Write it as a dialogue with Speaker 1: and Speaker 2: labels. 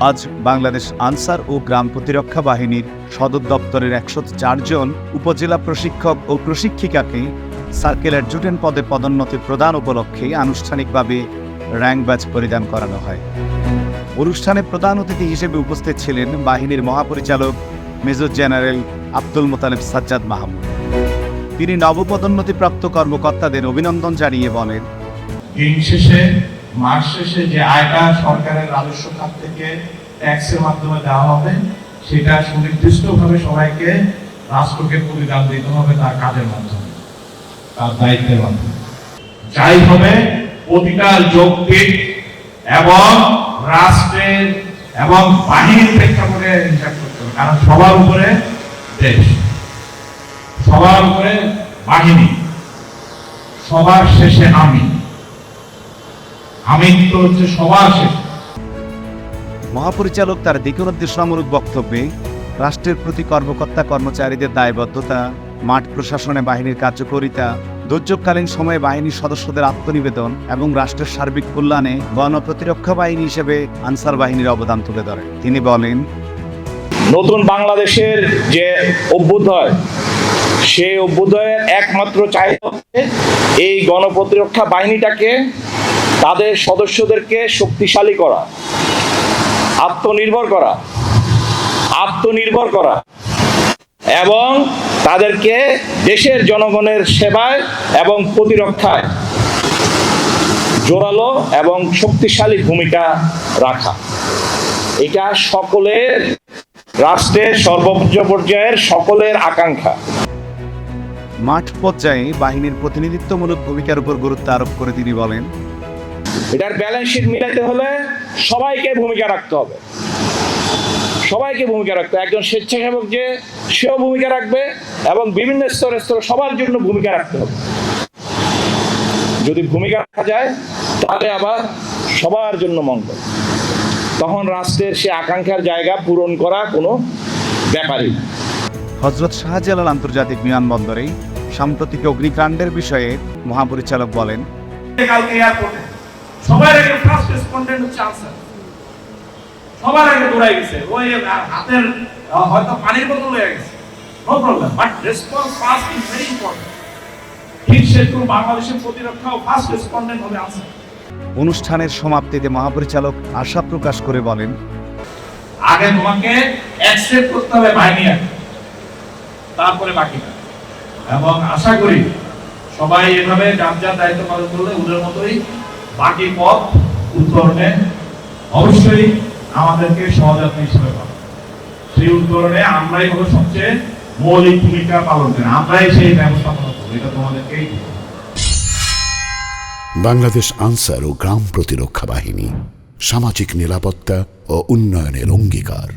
Speaker 1: আজ বাংলাদেশ আনসার ও গ্রাম প্রতিরক্ষা বাহিনীর সদর দপ্তরের একশো চারজন উপজেলা প্রশিক্ষক ও প্রশিক্ষিকাকে সার্কেল অ্যাডজুটেন্ট পদে পদোন্নতি প্রদান উপলক্ষে আনুষ্ঠানিকভাবে র্যাঙ্ক ব্যাচ পরিধান করানো হয়। অনুষ্ঠানে প্রধান অতিথি হিসেবে উপস্থিত ছিলেন বাহিনীর মহাপরিচালক মেজর জেনারেল আব্দুল মোতালেব সাজ্জাদ মাহমুদ। তিনি নবপদোন্নতিপ্রাপ্ত কর্মকর্তাদের অভিনন্দন জানিয়ে বলেন,
Speaker 2: দিন শেষে মাস শেষে যে আয়টা সরকারের রাজস্ব খাত থেকে ট্যাক্সের মাধ্যমে দেওয়া হবে, সেটা সুনির্দিষ্টভাবে সবাইকে রাষ্ট্রকে প্রতিদান দিতে হবে তার কাজের মাধ্যমে, তার দায়িত্বের মাধ্যমে। যাই হবে, প্রতিটা যৌক্তিক এবং রাষ্ট্রের এবং বাহিনীর প্রেক্ষাপটে হিসাব করতে হবে, কারণ সবার উপরে দেশ, সবার উপরে বাহিনী, সবার শেষে আমি। আমি তো হচ্ছে সবার শেষে।
Speaker 1: মহাপরিচালক তার দিকনির্দেশনামূলক বক্তব্যে রাষ্ট্রের প্রতি কর্মকর্তা কর্মচারীদের দায়বদ্ধতা মাঠ প্রশাসনে বাহিনীর কার্যকরিতা দুর্যোগকালীন সময়ে বাহিনীর সদস্যদের আত্মনিবেদন এবং রাষ্ট্রের সার্বিক কল্যাণে গণপ্রতিরক্ষা বাহিনী হিসেবে আনসার বাহিনীর অবদান তুলে ধরেন। তিনি বলেন
Speaker 3: নতুন বাংলাদেশের যে অভ্যুদয় সেই অভ্যুদয়ের একমাত্র চাহিদা হচ্ছে এই গণপ্রতিরক্ষা বাহিনীটাকে তাদের সদস্যদেরকে শক্তিশালী করা, আত্মনির্ভর করা আত্মনির্ভর করা, এবং তাদেরকে দেশের জনগণের সেবায় এবং প্রতিরক্ষায় জোরালো এবং শক্তিশালী ভূমিকা রাখা। এটা সকলের রাষ্ট্রের সর্বোচ্চ পর্যায়ের সকলের আকাঙ্ক্ষা।
Speaker 1: মাঠ পর্যায়ে বাহিনীর প্রতিনিধিত্বমূলক ভূমিকার উপর গুরুত্ব আরোপ করে তিনি বলেন
Speaker 3: এটার ব্যালেন্স শিট মিলাতে হলে সবাইকে ভূমিকা রাখতে হবে সবাইকে ভূমিকা রাখতে হবে। একজন স্বেচ্ছাসেবক যে সেও ভূমিকা রাখবে এবং বিভিন্ন স্তরে স্তরে সবার জন্য ভূমিকা রাখতে হবে যদি ভূমিকা রাখা যায় তাহলে আবার সবার জন্য মঙ্গল তখন রাষ্ট্রের সে আকাঙ্ক্ষার জায়গা পূরণ করা কোনো ব্যাপারই।
Speaker 1: হজরত শাহজালাল আন্তর্জাতিক বিমানবন্দরে সাম্প্রতিক অগ্নিকাণ্ডের বিষয়ে মহাপরিচালক বলেন
Speaker 2: কালকে এয়ারপোর্টে সবার আগে ফার্স্ট রেসপন্ডেন্ট হচ্ছে আনসার সবার আগে দৌড়াই গেছে। ওই হাতের হয়তো পানির বোতল হয়ে গেছে। No problem but response fast is very important ঠিক সেরকম বাংলাদেশের প্রতিরক্ষাও ফার্স্ট রেসপন্ডেন্ট হবে আনসার
Speaker 1: অনুষ্ঠানের সমাপ্তিতে মহাপরিচালক আশা প্রকাশ করে বলেন
Speaker 2: আগে তোমাকে অ্যাকসেপ্ট করতে হবে বাহিনী তারপরে বাকিটা। এবং আশা করি সবাই এভাবে যার যার দায়িত্ব পালন করলে ওদের মতোই বাকি পথ উত্তরণে অবশ্যই আমাদেরকে সহযাত্রী হিসেবে পাবে। সেই উত্তরণে আমরাই হলো সবচেয়ে মৌলিক ভূমিকা পালন করি, আমরাই সেই ব্যবস্থাপনা করব, এটা তোমাদেরকেই
Speaker 4: বাংলাদেশ আনসার ও গ্রাম প্রতিরক্ষা বাহিনী সামাজিক নিরাপত্তা ও উন্নয়নের অঙ্গীকার।